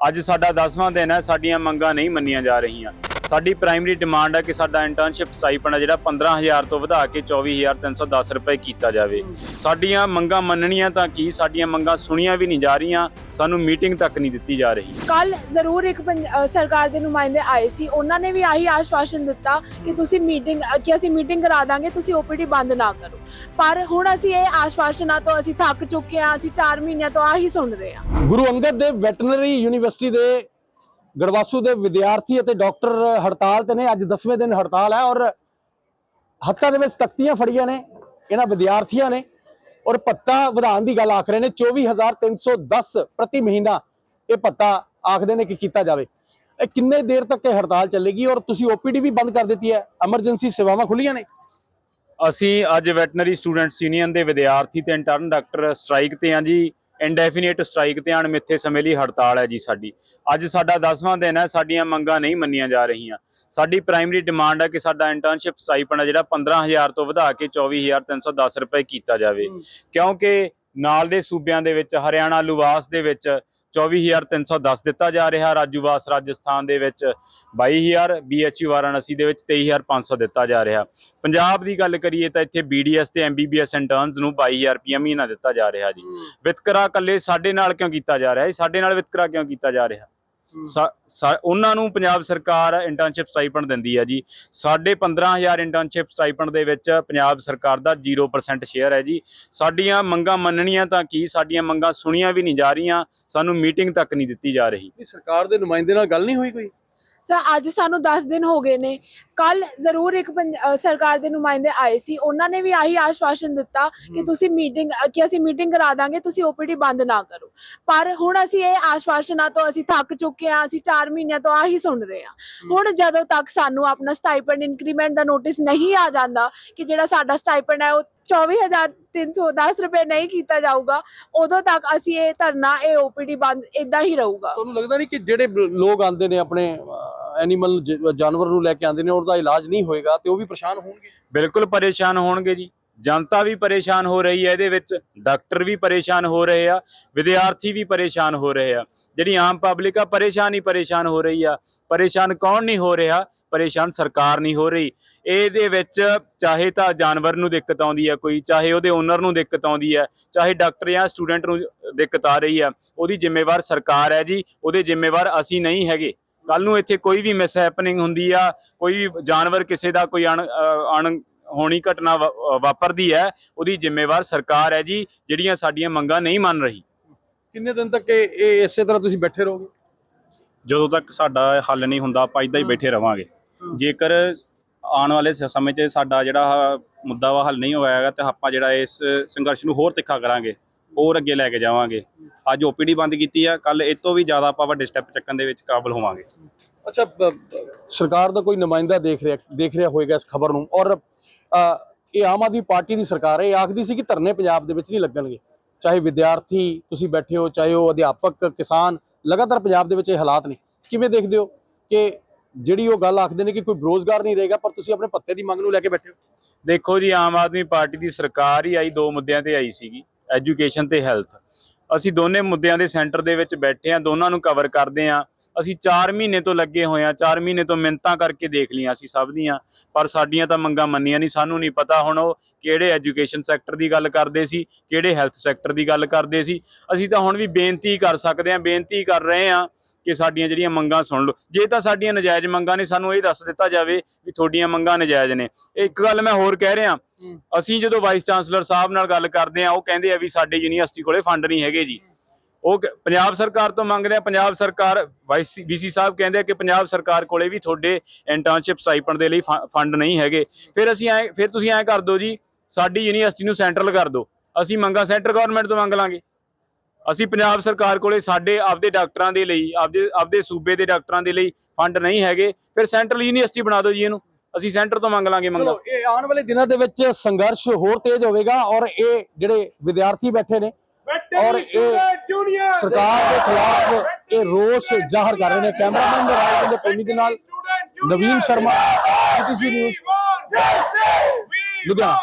ਅੱਜ ਸਾਡਾ 10ਵਾਂ ਦਿਨ ਹੈ ਸਾਡੀਆਂ ਮੰਗਾਂ ਨਹੀਂ ਮੰਨੀਆਂ ਜਾ ਰਹੀਆਂ। ਸਾਡੀ ਪ੍ਰਾਇਮਰੀ ਡਿਮਾਂਡ ਹੈ ਕਿ ਸਾਡਾ ਇੰਟਰਨਸ਼ਿਪ ਸਟਾਈਪੈਂਡ ਹੈ ਜਿਹੜਾ 15000 ਤੋਂ ਵਧਾ ਕੇ 24310 ਰੁਪਏ ਕੀਤਾ ਜਾਵੇ। ਸਾਡੀਆਂ ਮੰਗਾਂ ਮੰਨਣੀਆਂ ਤਾਂ ਕੀ? ਸਾਡੀਆਂ ਮੰਗਾਂ ਸੁਣੀਆਂ ਵੀ ਨਹੀਂ ਜਾ ਰਹੀਆਂ ਸਾਨੂੰ ਮੀਟਿੰਗ ਤੱਕ ਨਹੀਂ ਦਿੱਤੀ ਜਾ ਰਹੀ। ਕੱਲ ਜ਼ਰੂਰ ਇੱਕ ਸਰਕਾਰ ਦੇ ਨੁਮਾਇੰਦੇ ਆਏ ਸੀ। ਉਹਨਾਂ ਨੇ ਵੀ ਆਹੀ ਆਸ਼ਵਾਸਨ ਦਿੱਤਾ ਕਿ ਤੁਸੀਂ ਮੀਟਿੰਗ ਕਿ ਅਸੀਂ ਮੀਟਿੰਗ ਕਰਾ ਦਾਂਗੇ ਤੁਸੀਂ ਓਪੀਡੀ ਬੰਦ ਨਾ ਕਰੋ। ਪਰ ਹੁਣ ਅਸੀਂ ਇਹ ਆਸ਼ਵਾਸਨਾਂ ਤੋਂ ਅਸੀਂ ਥੱਕ ਚੁੱਕੇ ਹਾਂ ਅਸੀਂ 4 ਮਹੀਨਿਆਂ ਤੋਂ ਆਹੀ ਸੁਣ ਰਹੇ ਹਾਂ। ਗੁਰੂ ਅੰਗਦ ਦੇਵ ਵੈਟਰਨਰੀ ਯੂਨੀਵਰਸਿਟੀ ਦੇ ਗੜਵਾਸੂ ਦੇ ਵਿਦਿਆਰਥੀ ਅਤੇ ਡਾਕਟਰ ਹੜਤਾਲ ਤੇ ਨੇ। ਅੱਜ 10ਵੇਂ ਦਿਨ ਹੜਤਾਲ ਹੈ ਔਰ ਹੱਥਾਂ ਦੇ ਵਿੱਚ ਤਖਤੀਆਂ ਫੜੀਆਂ ਨੇ, ਇਹਨਾਂ ਵਿਦਿਆਰਥੀਆਂ ਨੇ ਔਰ ਭੱਤਾ ਵਧਾਉਣ ਦੀ ਗੱਲ ਆਖ ਰਹੇ ਨੇ। 24310 ਪ੍ਰਤੀ ਮਹੀਨਾ ਇਹ ਭੱਤਾ ਆਖਦੇ ਨੇ ਕਿ ਕੀਤਾ ਜਾਵੇ। ਇਹ ਕਿੰਨੇ ਦੇਰ ਤੱਕ ਇਹ ਹੜਤਾਲ ਚੱਲੇਗੀ? ਔਰ ਤੁਸੀਂ ਓਪੀਡੀ ਵੀ ਬੰਦ ਕਰ ਦਿੱਤੀ ਹੈ। ਐਮਰਜੈਂਸੀ ਸੇਵਾਵਾਂ ਖੁੱਲੀਆਂ ਨੇ? ਅਸੀਂ ਅੱਜ ਵੈਟਰਨਰੀ ਸਟੂਡੈਂਟਸ ਯੂਨੀਅਨ ਦੇ ਵਿਦਿਆਰਥੀ ਤੇ ਇੰਟਰਨ ਡਾਕਟਰ ਸਟ੍ਰਾਈਕ ਤੇ ਹਾਂ ਜੀ। ਇੰਡੈਫੀਨਿਟ ਸਟ੍ਰਾਈਕ ਤੇ ਅਣਮਿੱਥੇ ਸਮੇਂ ਲਈ ਹੜਤਾਲ ਹੈ ਜੀ ਸਾਡੀ। ਅੱਜ ਸਾਡਾ 10ਵਾਂ ਦਿਨ ਹੈ ਸਾਡੀਆਂ ਮੰਗਾਂ ਨਹੀਂ ਮੰਨੀਆਂ ਜਾ ਰਹੀਆਂ। ਸਾਡੀ ਪ੍ਰਾਇਮਰੀ ਡਿਮਾਂਡ ਹੈ ਕਿ ਸਾਡਾ ਇੰਟਰਨਸ਼ਿਪ ਸਟਾਈਪੈਂਡ ਜਿਹੜਾ 15000 ਤੋਂ ਵਧਾ ਕੇ 24310 ਰੁਪਏ ਕੀਤਾ ਜਾਵੇ। ਕਿਉਂਕਿ ਨਾਲ ਦੇ ਸੂਬਿਆਂ ਦੇ ਵਿੱਚ ਹਰਿਆਣਾ ਲੁਵਾਸ ਦੇ ਵਿੱਚ 24310 ਦਿੱਤਾ ਜਾ ਰਿਹਾ ਰਾਜੂਵਾਸ ਰਾਜਸਥਾਨ ਦੇ ਵਿੱਚ 22000 BHU ਵਾਰਾਣਸੀ ਦੇ ਵਿੱਚ 23500 ਦਿੱਤਾ ਜਾ ਰਿਹਾ। ਪੰਜਾਬ ਦੀ ਗੱਲ ਕਰੀਏ ਤਾਂ ਇੱਥੇ BDS ਤੇ MBBS ਇੰਟਰਨਸ ਨੂੰ 22000 ਰੁਪਏ ਮਹੀਨਾ ਦਿੱਤਾ ਜਾ ਰਿਹਾ ਜੀ। ਵਿਤਕਰਾ ਇਕੱਲੇ ਸਾਡੇ ਨਾਲ ਕਿਉਂ ਕੀਤਾ ਜਾ ਰਿਹਾ? ਹੈ ਸਾਡੇ ਨਾਲ ਵਿਤਕਰਾ ਕਿਉਂ ਕੀਤਾ ਜਾ ਰਿਹਾ? ਉਹਨਾਂ ਨੂੰ ਪੰਜਾਬ ਸਰਕਾਰ ਇੰਟਰਨਸ਼ਿਪ ਸਟਾਈਪੈਂਡ ਦਿੰਦੀ ਹੈ ਜੀ। ਸਾਡੇ 15000 ਇੰਟਰਨਸ਼ਿਪ ਸਟਾਈਪੈਂਡ ਦੇ ਵਿੱਚ ਪੰਜਾਬ ਸਰਕਾਰ ਦਾ 0% ਸ਼ੇਅਰ ਹੈ ਜੀ। ਸਾਡੀਆਂ ਮੰਗਾਂ ਮੰਨਣੀਆਂ ਤਾਂ ਕੀ? ਸਾਡੀਆਂ ਮੰਗਾਂ ਸੁਣੀਆਂ ਵੀ ਨਹੀਂ ਜਾ ਰਹੀਆਂ। ਸਾਨੂੰ ਮੀਟਿੰਗ ਤੱਕ ਨਹੀਂ ਦਿੱਤੀ ਜਾ ਰਹੀ। ਸਰਕਾਰ ਦੇ ਨੁਮਾਇੰਦੇ ਨਾਲ ਗੱਲ ਨਹੀਂ ਹੋਈ ਕੋਈ? ਸਰ ਅੱਜ ਸਾਨੂੰ 10 ਦਿਨ ਹੋ ਗਏ ਨੇ। ਕੱਲ ਜ਼ਰੂਰ ਇੱਕ ਸਰਕਾਰ ਦੇ ਨੁਮਾਇੰਦੇ ਆਏ ਸੀ ਉਹਨਾਂ ਨੇ ਵੀ ਆਹੀ ਆਸ਼ਵਾਸਨ ਦਿੱਤਾ ਕਿ ਤੁਸੀਂ ਮੀਟਿੰਗ ਕਿ ਅਸੀਂ ਮੀਟਿੰਗ ਕਰਾ ਦਾਂਗੇ ਤੁਸੀਂ ਓਪੀਡੀ ਬੰਦ ਨਾ ਕਰੋ। ਪਰ ਹੁਣ ਅਸੀਂ ਇਹ ਆਸ਼ਵਾਸਨਾਂ ਤੋਂ ਅਸੀਂ ਥੱਕ ਚੁੱਕੇ ਹਾਂ ਅਸੀਂ 4 ਮਹੀਨਿਆਂ ਤੋਂ ਆਹੀ ਸੁਣ ਰਹੇ ਹਾਂ। ਹੁਣ ਜਦੋਂ ਤੱਕ ਸਾਨੂੰ ਆਪਣਾ ਸਟਾਈਪੈਂਡ ਇਨਕਰੀਮੈਂਟ ਦਾ ਨੋਟਿਸ ਨਹੀਂ ਆ ਜਾਂਦਾ ਕਿ ਜਿਹੜਾ ਸਾਡਾ ਸਟਾਈਪੈਂਡ ਹੈ ਉਹ 24310 ਰੁਪਏ ਨਹੀਂ ਕੀਤਾ ਜਾਊਗਾ ਉਦੋਂ ਤੱਕ ਅਸੀਂ ਇਹ ਧਰਨਾ ਇਹ ਓਪੀਡੀ ਬੰਦ ਇਦਾਂ ਹੀ ਰਹੂਗਾ। ਤੁਹਾਨੂੰ ਲੱਗਦਾ ਨਹੀਂ ਕਿ ਜਿਹੜੇ ਲੋਕ ਆਉਂਦੇ ਨੇ ਆਪਣੇ ਐਨੀਮਲ ਜਾਨਵਰ ਨੂੰ ਲੈ ਕੇ ਆਉਂਦੇ ਨੇ, ਉਹਦਾ ਇਲਾਜ ਨਹੀਂ ਹੋਏਗਾ ਤੇ ਉਹ ਵੀ ਪਰੇਸ਼ਾਨ ਹੋਣਗੇ। ਬਿਲਕੁਲ ਪਰੇਸ਼ਾਨ ਹੋਣਗੇ ਜੀ। ਜਨਤਾ ਵੀ ਪਰੇਸ਼ਾਨ ਹੋ ਰਹੀ ਹੈ ਇਹਦੇ ਵਿੱਚ, ਡਾਕਟਰ ਵੀ ਪਰੇਸ਼ਾਨ ਹੋ ਰਹੇ ਆ, ਵਿਦਿਆਰਥੀ ਵੀ ਪਰੇਸ਼ਾਨ ਹੋ ਰਹੇ ਆ। ਜਿਹੜੀ ਆਮ ਪਬਲਿਕ ਆ, ਪਰੇਸ਼ਾਨ ਹੀ ਪਰੇਸ਼ਾਨ ਹੋ ਰਹੀ ਆ। ਪਰੇਸ਼ਾਨ ਕੌਣ ਨਹੀਂ ਹੋ ਰਿਹਾ, ਪਰੇਸ਼ਾਨ ਸਰਕਾਰ ਨਹੀਂ ਹੋ ਰਹੀ। ਇਹਦੇ ਵਿੱਚ ਚਾਹੇ ਤਾਂ ਜਾਨਵਰ ਨੂੰ ਦਿੱਕਤ ਆਉਂਦੀ ਹੈ ਕੋਈ, ਚਾਹੇ ਉਹਦੇ ਓਨਰ ਨੂੰ ਦਿੱਕਤ ਆਉਂਦੀ ਹੈ ਚਾਹੇ ਡਾਕਟਰ ਜਾਂ ਸਟੂਡੈਂਟ ਨੂੰ ਦਿੱਕਤ ਆ ਰਹੀ ਆ, ਉਹਦੀ ਜ਼ਿੰਮੇਵਾਰ ਸਰਕਾਰ ਹੈ ਜੀ, ਉਹਦੇ ਜ਼ਿੰਮੇਵਾਰ ਅਸੀਂ ਨਹੀਂ ਹੈਗੇ। ਕੱਲ ਨੂੰ ਇੱਥੇ ਕੋਈ ਵੀ ਮਿਸ ਹੈਪਨਿੰਗ ਹੁੰਦੀ ਆ ਕੋਈ ਵੀ ਜਾਨਵਰ ਕਿਸੇ ਦਾ ਕੋਈ ਅਣ ਹੋਣੀ ਘਟਨਾ ਵਾਪਰਦੀ ਹੈ ਉਹਦੀ ਜ਼ਿੰਮੇਵਾਰ ਸਰਕਾਰ ਹੈ ਜੀ ਜਿਹੜੀਆਂ ਸਾਡੀਆਂ ਮੰਗਾਂ ਨਹੀਂ ਮੰਨ ਰਹੀ। ਕਿੰਨੇ ਦਿਨ ਤੱਕ ਇਹ ਇਸੇ ਤਰ੍ਹਾਂ ਤੁਸੀਂ ਬੈਠੇ ਰਹੋਗੇ? ਜਦੋਂ ਤੱਕ ਸਾਡਾ ਹੱਲ ਨਹੀਂ ਹੁੰਦਾ ਆਪਾਂ ਇਦਾਂ ਹੀ ਬੈਠੇ ਰਵਾਂਗੇ। ਜੇਕਰ ਆਉਣ ਵਾਲੇ ਸਮੇਂ 'ਚ ਸਾਡਾ ਜਿਹੜਾ ਮੁੱਦਾ ਵਾ ਹੱਲ ਨਹੀਂ ਹੋਇਆਗਾ ਤੇ ਆਪਾਂ ਜਿਹੜਾ ਇਸ ਸੰਘਰਸ਼ ਨੂੰ ਹੋਰ ਤਿੱਖਾ ਕਰਾਂਗੇ ਹੋਰ ਅੱਗੇ ਲੈ ਕੇ ਜਾਵਾਂਗੇ। ਅੱਜ ਓਪੀਡੀ ਬੰਦ ਕੀਤੀ ਆ ਕੱਲ ਇਹ ਤੋਂ ਵੀ ਜ਼ਿਆਦਾ ਆਪਾਂ ਵੱਡੇ ਸਟੈਪ ਚੱਕਣ ਦੇ ਵਿੱਚ ਕਾਬਲ ਹੋਵਾਂਗੇ। ਅੱਛਾ ਬ- ਬ- ਸਰਕਾਰ ਦਾ ਕੋਈ ਨੁਮਾਇੰਦਾ ਦੇਖ ਰਿਹਾ ਦੇਖ ਰਿਹਾ ਹੋਏਗਾ ਇਸ ਖਬਰ ਨੂੰ? ਔਰ ਅ, ਇਹ ਆਮ ਆਦਮੀ ਪਾਰਟੀ ਦੀ ਸਰਕਾਰ ਹੈ ਇਹ ਆਖਦੀ ਸੀ ਕਿ ਧਰਨੇ ਪੰਜਾਬ ਦੇ ਵਿੱਚ ਨਹੀਂ ਲੱਗਣਗੇ। ਚਾਹੇ ਵਿਦਿਆਰਥੀ ਤੁਸੀਂ ਬੈਠੇ ਹੋ ਚਾਹੇ ਉਹ ਅਧਿਆਪਕ ਕਿਸਾਨ ਲਗਾਤਾਰ ਪੰਜਾਬ ਦੇ ਵਿੱਚ ਇਹ ਹਾਲਾਤ ਨੇ। ਕਿਵੇਂ ਦੇਖਦੇ ਹੋ ਕਿ ਜਿਹੜੀ ਉਹ ਗੱਲ ਆਖਦੇ ਨੇ ਕਿ ਕੋਈ ਬਰੋਜ਼ਗਾਰ ਨਹੀਂ ਰਹੇਗਾ ਪਰ ਤੁਸੀਂ ਆਪਣੇ ਪੱਤੇ ਦੀ ਮੰਗ ਨੂੰ ਲੈ ਕੇ ਬੈਠੇ ਹੋ? ਦੇਖੋ ਜੀ ਆਮ ਆਦਮੀ ਪਾਰਟੀ ਦੀ ਸਰਕਾਰ ਹੀ ਆਈ ਦੋ ਮੁੱਦਿਆਂ ਤੇ ਆਈ ਸੀਗੀ। ਐਜੂਕੇਸ਼ਨ ਤੇ ਹੈਲਥ। ਅਸੀਂ ਦੋਨੇ ਮੁੱਦਿਆਂ ਦੇ ਸੈਂਟਰ ਦੇ ਵਿੱਚ ਬੈਠੇ ਆ ਦੋਨਾਂ ਨੂੰ ਕਵਰ ਕਰਦੇ ਆ ਅਸੀਂ 4 ਮਹੀਨੇ ਤੋਂ ਲੱਗੇ ਹੋਏ ਆ 4 ਮਹੀਨੇ ਤੋਂ ਮਿੰਤਾਂ ਕਰਕੇ ਦੇਖ ਲਈਆਂ ਅਸੀਂ ਸਭ ਦੀਆਂ, ਪਰ ਸਾਡੀਆਂ ਤਾਂ ਮੰਗਾਂ ਮੰਨੀਆਂ ਨਹੀਂ। ਸਾਨੂੰ ਨਹੀਂ ਪਤਾ ਹੁਣ ਉਹ ਕਿਹੜੇ ਐਜੂਕੇਸ਼ਨ ਸੈਕਟਰ ਦੀ ਗੱਲ ਕਰਦੇ ਸੀ, ਕਿਹੜੇ ਹੈਲਥ ਸੈਕਟਰ ਦੀ ਗੱਲ ਕਰਦੇ ਸੀ। ਅਸੀਂ ਤਾਂ ਹੁਣ ਵੀ ਬੇਨਤੀ ਕਰ ਸਕਦੇ ਆ ਬੇਨਤੀ ਕਰ ਰਹੇ ਆ ਕਿ ਸਾਡੀਆਂ ਜਿਹੜੀਆਂ ਮੰਗਾਂ ਸੁਣ ਲਓ। ਜੇ ਤਾਂ ਸਾਡੀਆਂ ਨਜਾਇਜ਼ ਮੰਗਾਂ ਨੇ ਸਾਨੂੰ ਇਹ ਦੱਸ ਦਿੱਤਾ ਜਾਵੇ ਵੀ ਤੁਹਾਡੀਆਂ ਮੰਗਾਂ ਨਜਾਇਜ਼ ਨੇ। ਇੱਕ ਗੱਲ ਮੈਂ ਹੋਰ ਕਹਿ ਰਿਹਾ ਅਸੀਂ ਜਦੋਂ ਵਾਈਸ ਚਾਂਸਲਰ ਸਾਹਿਬ ਨਾਲ ਗੱਲ ਕਰਦੇ ਆ ਉਹ ਕਹਿੰਦੇ ਆ ਵੀ ਸਾਡੇ ਯੂਨੀਵਰਸਿਟੀ ਕੋਲੇ ਫੰਡ ਨਹੀਂ ਹੈਗੇ ਜੀ। ਉਹ ਪੰਜਾਬ ਸਰਕਾਰ ਤੋਂ ਮੰਗਦੇ ਆ ਪੰਜਾਬ ਸਰਕਾਰ ਵਾਈਸ ਵੀਸੀ ਸਾਹਿਬ ਕਹਿੰਦੇ ਆ ਕਿ ਪੰਜਾਬ ਸਰਕਾਰ ਕੋਲੇ ਵੀ ਤੁਹਾਡੇ ਇੰਟਰਨਸ਼ਿਪ ਸਾਈਪਣ ਦੇ ਲਈ ਫੰਡ ਨਹੀਂ ਹੈਗੇ। ਫਿਰ ਅਸੀਂ ਐ ਫਿਰ ਤੁਸੀਂ ਐ ਕਰ ਦਿਓ ਜੀ ਸਾਡੀ ਯੂਨੀਵਰਸਿਟੀ ਨੂੰ ਸੈਂਟਰਲ ਕਰ ਦਿਓ। ਅਸੀਂ ਮੰਗਾਂ ਸੈਂਟਰ ਗਵਰਨਮੈਂਟ ਤੋਂ ਮੰਗ ਲਾਂਗੇ। ਅਸੀਂ ਪੰਜਾਬ ਸਰਕਾਰ ਕੋਲੇ ਸਾਡੇ ਆਪਦੇ ਡਾਕਟਰਾਂ ਦੇ ਲਈ ਆਪਦੇ ਆਪਦੇ ਸੂਬੇ ਦੇ ਡਾਕਟਰਾਂ ਦੇ ਲਈ ਫੰਡ ਨਹੀਂ ਹੈਗੇ। ਫਿਰ ਸੈਂਟਰਲ ਯੂਨੀਵਰਸਿਟੀ ਬਣਾ ਦਿਓ ਜੀ ਇਹਨੂੰ। ਅਸੀਂ ਸੈਂਟਰ ਤੋਂ ਮੰਗ ਲਾਂਗੇ ਮੰਗਾਂ। ਚਲੋ ਇਹ ਆਉਣ ਵਾਲੇ ਦਿਨਾਂ ਦੇ ਵਿੱਚ ਸੰਘਰਸ਼ ਹੋਰ ਤੇਜ਼ ਹੋਵੇਗਾ ਔਰ ਇਹ ਜਿਹੜੇ ਵਿਦਿਆਰਥੀ ਬੈਠੇ ਨੇ ਔਰ ਇਹ ਸਰਕਾਰ ਦੇ ਖਿਲਾਫ ਇਹ ਰੋਸ ਜ਼ਾਹਰ ਕਰ ਰਹੇ ਨੇ। ਕੈਮਰਾਮੈਨ ਦੇ ਰਾਜ ਦੇ ਪ੍ਰੇਮੀ ਦੇ ਨਾਲ ਨਵੀਨ ਸ਼ਰਮਾ ਪੀਟੀਸੀ ਨਿਊਜ਼ ਲੁਧਿਆਣਾ।